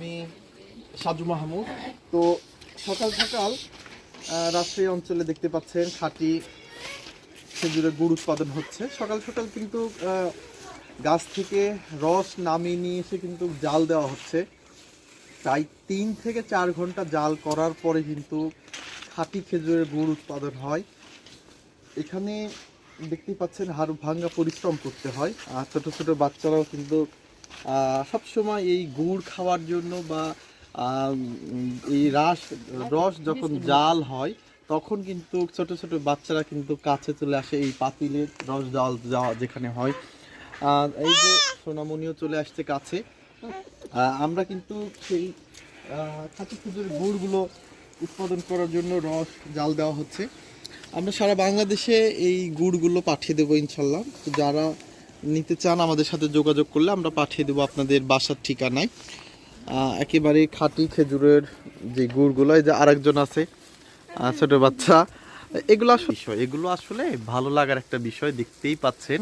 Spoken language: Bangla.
আমি সাজু মাহমুদ। তো সকাল সকাল রাজশাহী অঞ্চলে দেখতে পাচ্ছেন খাঁটি খেজুরের গুড় উৎপাদন হচ্ছে। সকাল সকাল কিন্তু গাছ থেকে রস নামিয়ে নিয়ে এসে কিন্তু জাল দেওয়া হচ্ছে। প্রায় তিন থেকে চার ঘণ্টা জাল করার পরে কিন্তু খাঁটি খেজুরের গুড় উৎপাদন হয়। এখানে দেখতেই পাচ্ছেন হাড় ভাঙ্গা পরিশ্রম করতে হয়। আর ছোটো ছোটো বাচ্চারাও কিন্তু সব সময় এই গুড় খাওয়ার জন্য বা এই রাস রস যখন জাল হয় তখন কিন্তু ছোট ছোট বাচ্চারা কিন্তু কাছে চলে আসে এই পাতিলের রস জাল যাওয়া যেখানে হয়। এই যে সোনামণিও চলে আসছে কাছে। আমরা কিন্তু সেই খাঁটি খেজুরের গুড়গুলো উৎপাদন করার জন্য রস জাল দেওয়া হচ্ছে। আমরা সারা বাংলাদেশে এই গুড়গুলো পাঠিয়ে দেবো ইনশাল্লাহ। তো যারা নিতে চান, আমাদের সাথে যোগাযোগ করলে আমরা পাঠিয়ে দেবো আপনাদের বাসার ঠিকানায়। একেবারে খাঁটি খেজুরের যে গুড়গুলো, এই যে আরেকজন আছে ছোটো বাচ্চা, এগুলো আসলে এগুলো আসলে ভালো লাগার একটা বিষয় দেখতেই পাচ্ছেন।